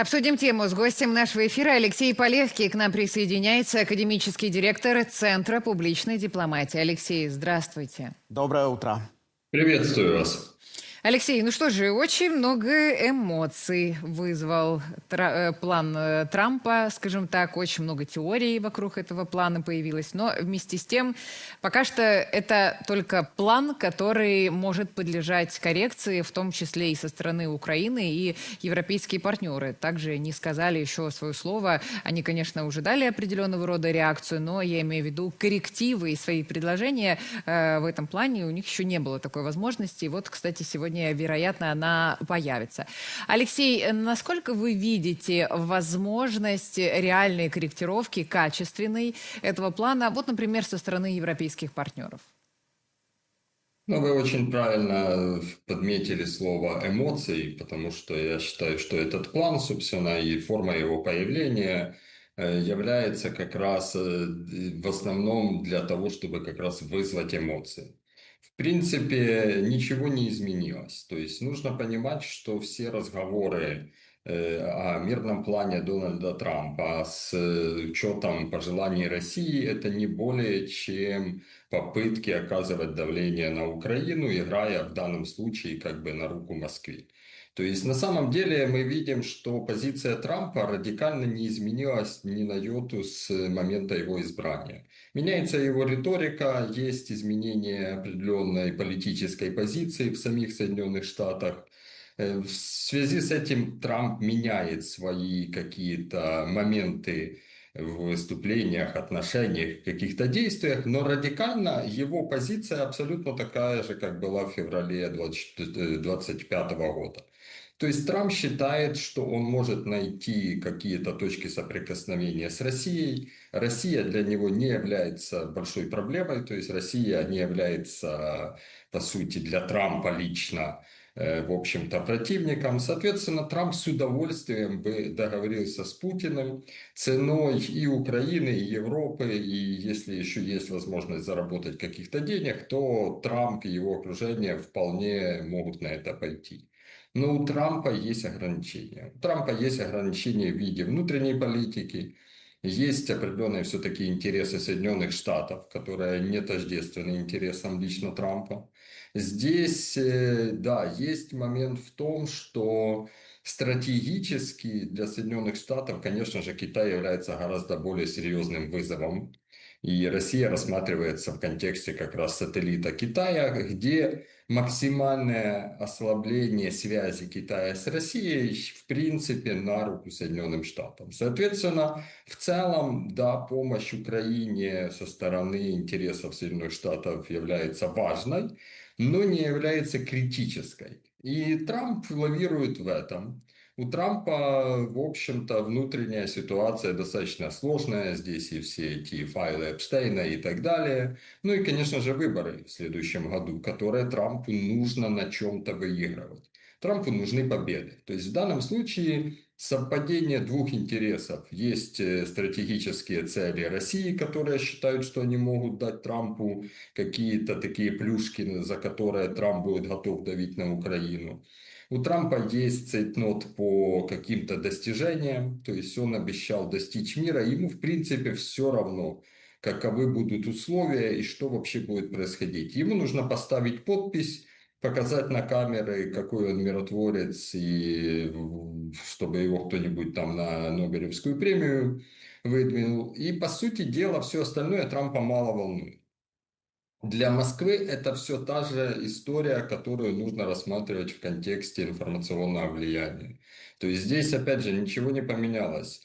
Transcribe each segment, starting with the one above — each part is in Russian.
Обсудим тему с гостем нашего эфира Алексей Полевский. К нам присоединяется академический директор Центра публичной дипломатии. Алексей, здравствуйте. Доброе утро. Приветствую вас. Алексей, ну что же, очень много эмоций вызвал тра- э, план э, Трампа, скажем так, очень много теорий вокруг этого плана появилось, но вместе с тем пока что это только план, который может подлежать коррекции, в том числе и со стороны Украины, и европейские партнеры также не сказали еще свое слово. Они, конечно, уже дали определенного рода реакцию, но я имею в виду коррективы и свои предложения э, в этом плане у них еще не было такой возможности. И вот, кстати, сегодня сегодня, вероятно, она появится. Алексей, насколько вы видите возможность реальной корректировки, качественной этого плана, вот, например, со стороны европейских партнеров? Ну, вы очень правильно подметили слово эмоции, потому что я считаю, что этот план, собственно, и форма его появления э, является как раз э, в основном для того, чтобы как раз вызвать эмоции в принципе, ничего не изменилось. То есть нужно понимать, что все разговоры э, о мирном плане Дональда Трампа с учетом пожеланий России это не более чем попытки оказывать давление на Украину, играя в данном случае как бы на руку Москве. То есть на самом деле мы видим, что позиция Трампа радикально не изменилась ни на йоту с момента его избрания. Меняется его риторика, есть изменение определенной политической позиции в самих Соединенных Штатах. Э, в связи с этим Трамп меняет свои какие-то моменты в выступлениях, отношениях, каких-то действиях, но радикально его позиция абсолютно такая же, как была в феврале 2025 года. То есть Трамп считает, что он может найти какие-то точки соприкосновения с Россией. Россия для него не является большой проблемой, то есть Россия не является, по сути, для Трампа лично э, в общем-то, противником. Соответственно, Трамп с удовольствием бы договорился с Путиным ценой и Украины, и Европы, и если еще есть возможность заработать каких-то денег, то Трамп и его окружение вполне могут на это пойти. Но у Трампа есть ограничения. У Трампа есть ограничения в виде внутренней политики, есть определенные все-таки интересы Соединенных Штатов, которые не тождественны интересам лично Трампа. Здесь, э, да, есть момент в том, что стратегически для Соединенных Штатов, конечно же, Китай является гораздо более серьезным вызовом. И Россия рассматривается в контексте как раз сателлита Китая, где максимальное ослабление связи Китая с Россией в принципе на руку Соединенным Штатам. Соответственно, в целом, да, помощь Украине со стороны интересов Соединенных Штатов является важной, но не является критической. И Трамп лавирует в этом. У Трампа, в общем-то, внутренняя ситуация достаточно сложная. Здесь и все эти файлы Эпштейна и так далее. Ну и, конечно же, выборы в следующем году, которые Трампу нужно на чем-то выигрывать. Трампу нужны победы. То есть в данном случае совпадение двух интересов. Есть э, стратегические цели России, которые считают, что они могут дать Трампу какие-то такие плюшки, за которые Трамп будет готов давить на Украину. У Трампа есть цейтнот по каким-то достижениям, то есть он обещал достичь мира, ему в принципе все равно, каковы будут условия и что вообще будет происходить. Ему нужно поставить подпись, показать на камеры, какой он миротворец, и чтобы его кто-нибудь там на Нобелевскую премию выдвинул. И по сути дела все остальное Трампа мало волнует. Для Москвы это все та же история, которую нужно рассматривать в контексте информационного влияния. То есть здесь, опять же, ничего не поменялось.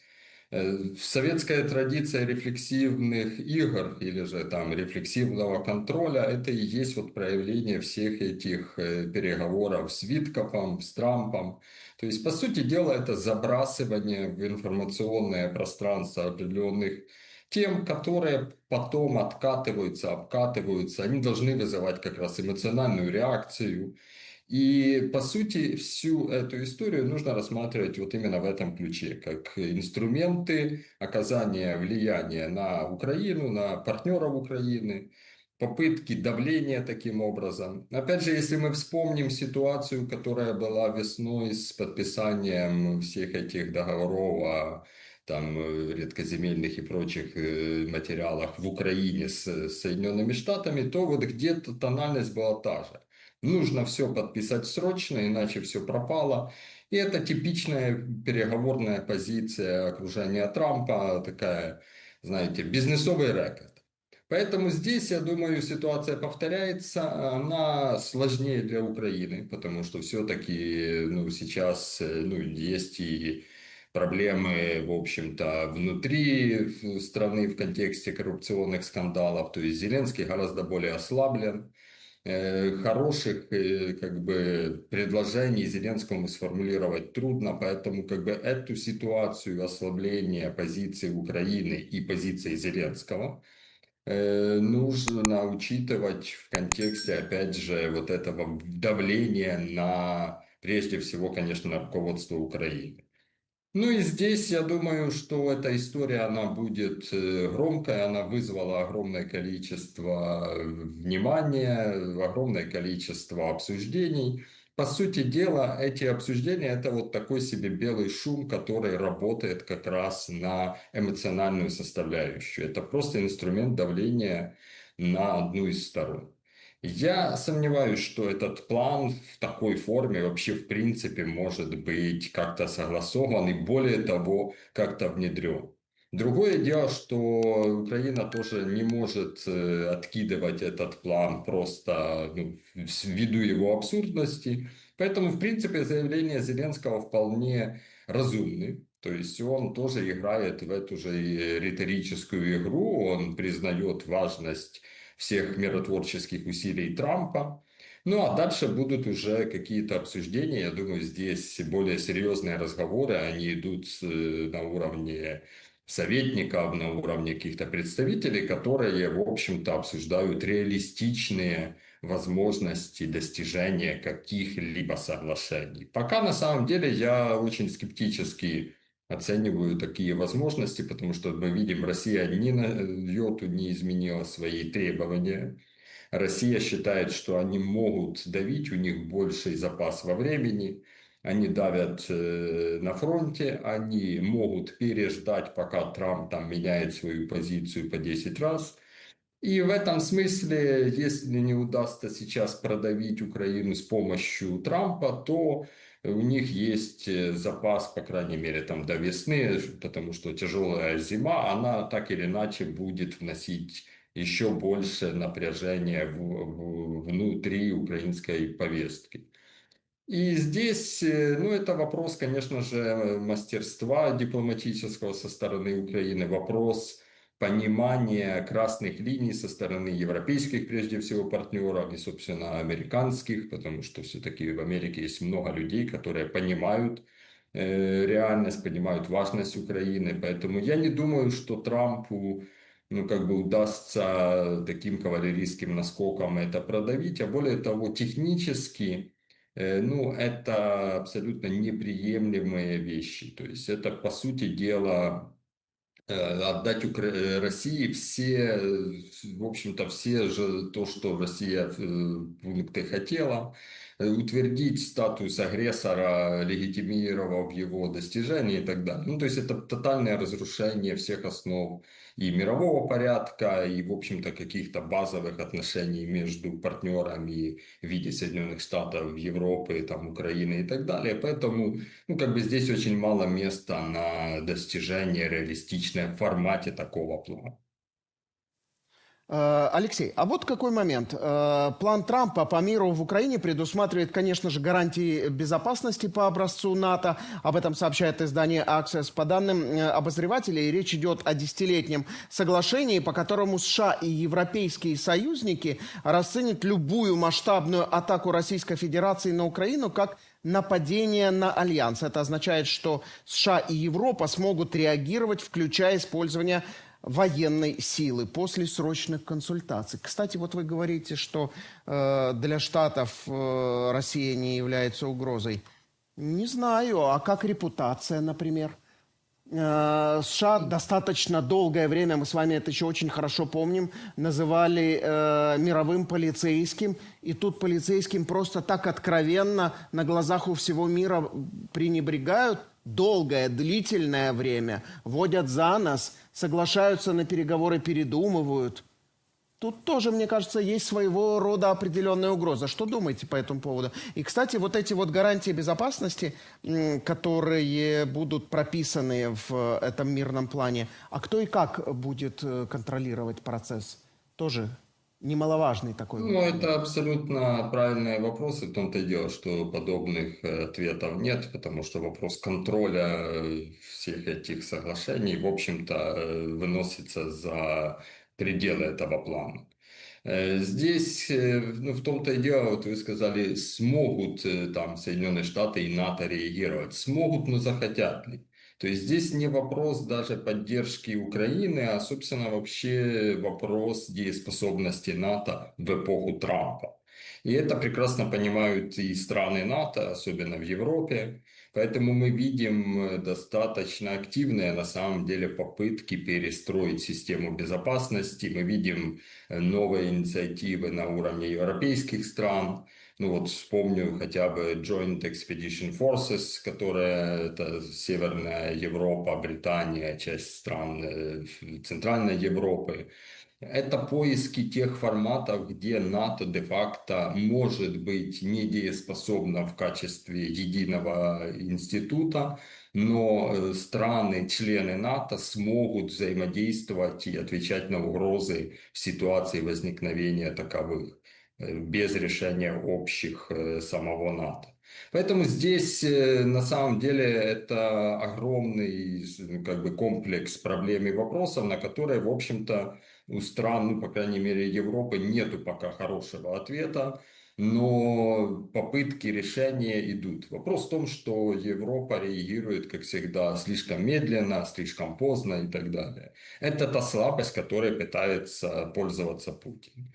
Э, советская традиция рефлексивных игр или же там рефлексивного контроля – это и есть вот проявление всех этих э, переговоров с Виткопом, с Трампом. То есть, по сути дела, это забрасывание в информационное пространство определенных тем, которые потом откатываются, обкатываются, они должны вызывать как раз эмоциональную реакцию. И по сути всю эту историю нужно рассматривать вот именно в этом ключе, как инструменты оказания влияния на Украину, на партнеров Украины. попытки давления таким образом. Опять же, если мы вспомним ситуацию, которая была весной с подписанием всех этих договоров о там, э, редкоземельных и прочих э, материалах в Украине с Соединенными Штатами, то вот где-то тональность была та же. Нужно все подписать срочно, иначе все пропало. И это типичная переговорная позиция окружения Трампа, такая, знаете, бизнесовый рекорд. Поэтому здесь, я думаю, ситуация повторяется. Она сложнее для Украины, потому что все-таки ну, сейчас ну, есть и проблемы, в общем-то, внутри страны в контексте коррупционных скандалов. То есть Зеленский гораздо более ослаблен. Э, хороших э, как бы предложений Зеленскому сформулировать трудно, поэтому как бы эту ситуацию ослабления позиции Украины и позиции Зеленского э, нужно учитывать в контексте, опять же, вот этого давления на, прежде всего, конечно, на руководство Украины. Ну и здесь я думаю, что эта история, она будет э, громкая, она вызвала огромное количество э, внимания, огромное количество обсуждений. По сути дела, эти обсуждения – это вот такой себе белый шум, который работает как раз на эмоциональную составляющую. Это просто инструмент давления на одну из сторон. Я сомневаюсь, что этот план в такой форме вообще в принципе может быть как-то согласован и более того как-то внедрен. Другое дело, что Украина тоже не может э, откидывать этот план просто ну, ввиду его абсурдности. Поэтому, в принципе, заявление Зеленского вполне разумны. То есть он тоже играет в эту же риторическую игру, он признает важность всех миротворческих усилий Трампа. Ну а дальше будут уже какие-то обсуждения. Я думаю, здесь более серьезные разговоры. Они идут э, на уровне советников, на уровне каких-то представителей, которые, в общем-то, обсуждают реалистичные возможности достижения каких-либо соглашений. Пока на самом деле я очень скептически оцениваю такие возможности, потому что мы видим, Россия ни на йоту не изменила свои требования. Россия считает, что они могут давить, у них больший запас во времени, они давят э, на фронте, они могут переждать, пока Трамп там меняет свою позицию по 10 раз. И в этом смысле, если не удастся сейчас продавить Украину с помощью Трампа, то у них есть э, запас, по крайней мере, там до весны, потому что тяжелая зима, она так или иначе будет вносить еще больше напряжения в, в, внутри украинской повестки. И здесь, э, ну, это вопрос, конечно же, мастерства дипломатического со стороны Украины, вопрос понимание красных линий со стороны европейских, прежде всего, партнеров и, собственно, американских, потому что все-таки в Америке есть много людей, которые понимают э, реальность, понимают важность Украины. Поэтому я не думаю, что Трампу ну, как бы удастся таким кавалерийским наскоком это продавить, а более того, технически, э, ну, это абсолютно неприемлемые вещи. То есть это, по сути дела, отдать Укра... Э, России все, в общем-то, все же то, что Россия э, пункты хотела, утвердить статус агрессора, легитимировав его достижения и так далее. Ну, то есть это тотальное разрушение всех основ и мирового порядка, и, в общем-то, каких-то базовых отношений между партнерами в виде Соединенных Штатов, Европы, там, Украины и так далее. Поэтому, ну, как бы здесь очень мало места на достижение реалистичное в формате такого плана. Э, Алексей, а вот какой момент. Э, план Трампа по миру в Украине предусматривает, конечно же, гарантии безопасности по образцу НАТО. Об этом сообщает издание Access. По данным э, обозревателей, речь идет о десятилетнем соглашении, по которому США и европейские союзники расценят любую масштабную атаку Российской Федерации на Украину как нападение на альянс. Это означает, что США и Европа смогут реагировать, включая использование военной силы после срочных консультаций. Кстати, вот вы говорите, что э, для Штатов э, Россия не является угрозой. Не знаю, а как репутация, например? Э, США достаточно долгое время, мы с вами это еще очень хорошо помним, называли э, мировым полицейским. И тут полицейским просто так откровенно на глазах у всего мира пренебрегают долгое, длительное время, водят за нас, соглашаются на переговоры, передумывают. Тут тоже, мне кажется, есть своего рода определенная угроза. Что думаете по этому поводу? И, кстати, вот эти вот гарантии безопасности, которые будут прописаны в э, этом мирном плане, а кто и как будет э, контролировать процесс? Тоже немаловажный такой Ну, вопрос. это абсолютно правильные вопросы. В том-то и дело, что подобных э, ответов нет, потому что вопрос контроля э, всех этих соглашений, в общем-то, э, выносится за пределы этого плана. Здесь, ну, в том-то и дело, вот вы сказали, смогут там Соединенные Штаты и НАТО реагировать. Смогут, но захотят ли? То есть здесь не вопрос даже поддержки Украины, а, собственно, вообще вопрос дееспособности НАТО в эпоху Трампа. И это прекрасно понимают и страны НАТО, особенно в Европе. Поэтому мы видим э, достаточно активные на самом деле попытки перестроить систему безопасности. Мы видим э, новые инициативы на уровне европейских стран. Ну вот вспомню хотя бы Joint Expedition Forces, которая это Северная Европа, Британия, часть стран э, Центральной Европы. Это поиски тех форматов, где НАТО де-факто может быть недееспособна в качестве единого института, но э, страны, члены НАТО смогут взаимодействовать и отвечать на угрозы в ситуации возникновения таковых без решения общих э, самого НАТО. Поэтому здесь э, на самом деле это огромный с- как бы комплекс проблем и вопросов, на которые, в общем-то, у стран, ну, по крайней мере, Европы нету пока хорошего ответа, но попытки решения идут. Вопрос в том, что Европа реагирует, как всегда, слишком медленно, слишком поздно и так далее. Это та слабость, которой пытается пользоваться Путин.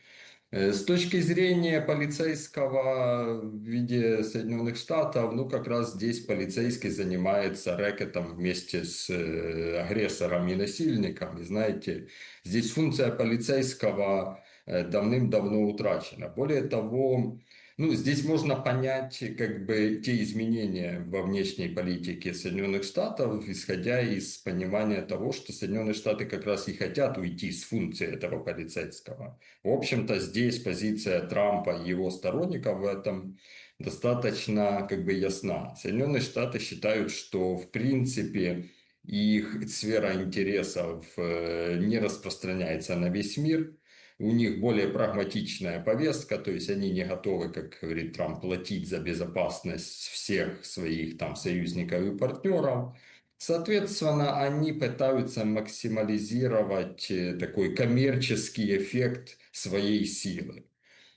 Э, С точки зрения полицейского в виде Соединенных Штатов, ну как раз здесь полицейский занимается рэкетом вместе с э, агрессором и насильником. И знаете, здесь функция полицейского э, давным-давно утрачена. Более того, ну, здесь можно понять как бы те изменения во внешней политике Соединенных Штатов, исходя из понимания того, что Соединенные Штаты как раз и хотят уйти с функции этого полицейского. В общем-то, здесь позиция Трампа и его сторонников в этом достаточно как бы ясна. Соединенные Штаты считают, что в принципе их сфера интересов э, не распространяется на весь мир, у них более прагматичная повестка, то есть они не готовы, как говорит Трамп, платить за безопасность всех своих там союзников и партнеров. Соответственно, они пытаются максимализировать э, такой коммерческий эффект своей силы.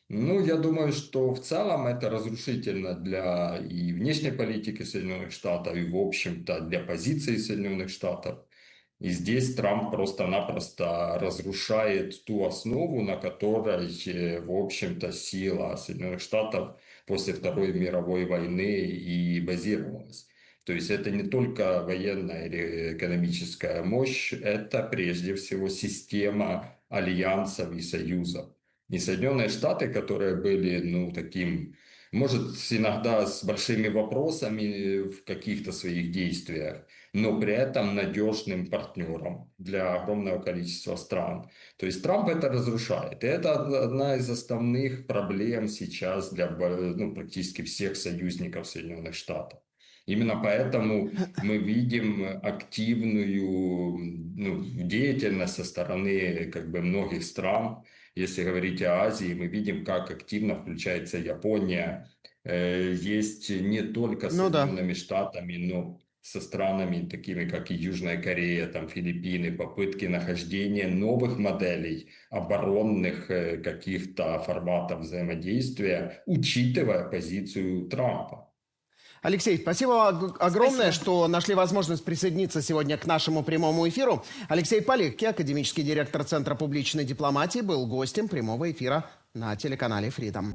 Ну, я думаю, что в целом это разрушительно для и внешней политики Соединенных Штатов, и, в общем-то, для позиции Соединенных Штатов. И здесь Трамп просто-напросто разрушает ту основу, на которой, в общем-то, сила Соединенных Штатов после Второй мировой войны и базировалась. То есть это не только военная или экономическая мощь, это прежде всего система альянсов и союзов. И Соединенные Штаты, которые были, ну, таким, может, иногда с большими вопросами в каких-то своих действиях, но при этом надежным партнером для огромного количества стран. То есть Трамп это разрушает. И это одна из основных проблем сейчас для ну, практически всех союзников Соединенных Штатов. Именно поэтому мы видим активную ну, деятельность со стороны как бы многих стран. Если говорить о Азии, мы видим, как активно включается Япония. Э, Есть не только с Ну да. Соединенными Штатами, но со странами, такими как и Южная Корея, там Филиппины, попытки нахождения новых моделей оборонных э, каких-то форматов взаимодействия, учитывая позицию Трампа. Алексей, спасибо ог- огромное, что нашли возможность присоединиться сегодня к нашему прямому эфиру. Алексей Палик, академический директор Центра публичной дипломатии, был гостем прямого эфира на телеканале Freedom.